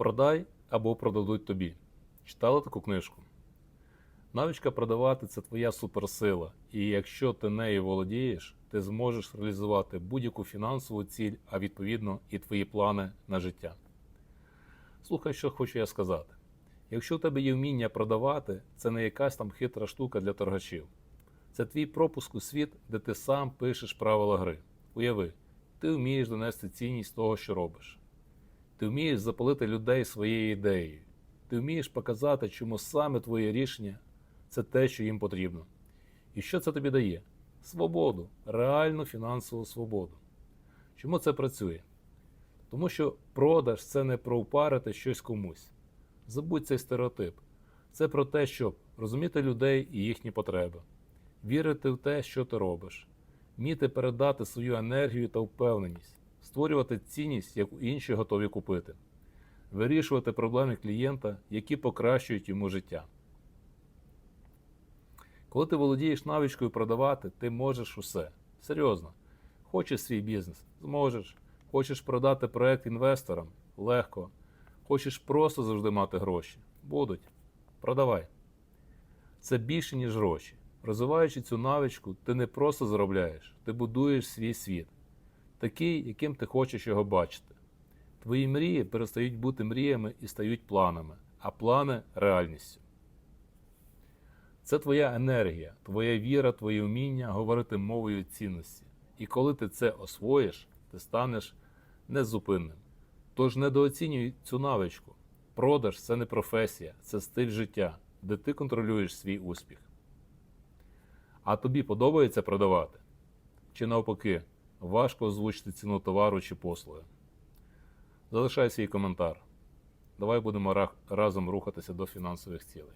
Продай або продадуть тобі. Читали таку книжку? Навичка продавати це твоя суперсила, і якщо ти нею володієш, ти зможеш реалізувати будь-яку фінансову ціль, а відповідно і твої плани на життя. Слухай, що хочу я сказати. Якщо у тебе є вміння продавати, це не якась там хитра штука для торгачів. Це твій пропуск у світ, де ти сам пишеш правила гри. Уяви, ти вмієш донести цінність того, що робиш. Ти вмієш запалити людей своєю ідеєю. Ти вмієш показати, чому саме твоє рішення це те, що їм потрібно. І що це тобі дає? Свободу, реальну фінансову свободу. Чому це працює? Тому що продаж це не про впарити щось комусь. Забудь цей стереотип. Це про те, щоб розуміти людей і їхні потреби, вірити в те, що ти робиш, вміти передати свою енергію та впевненість, створювати цінність, яку інші готові купити, вирішувати проблеми клієнта, які покращують йому життя. Коли ти володієш навичкою продавати, ти можеш усе. Серйозно. Хочеш свій бізнес? Зможеш. Хочеш продати проект інвесторам? Легко. Хочеш просто завжди мати гроші? Будуть. Продавай. Це більше, ніж гроші. Розвиваючи цю навичку, ти не просто заробляєш, ти будуєш свій світ, такий, яким ти хочеш його бачити. Твої мрії перестають бути мріями і стають планами, а плани реальністю. Це твоя енергія, твоя віра, твоє вміння говорити мовою цінності. І коли ти це освоїш, ти станеш незупинним. Тож недооцінюй цю навичку. Продаж це не професія, це стиль життя, де ти контролюєш свій успіх. А тобі подобається продавати? Чи навпаки, важко озвучити ціну товару чи послуги? Залишай свій коментар. Давай будемо разом рухатися до фінансових цілей.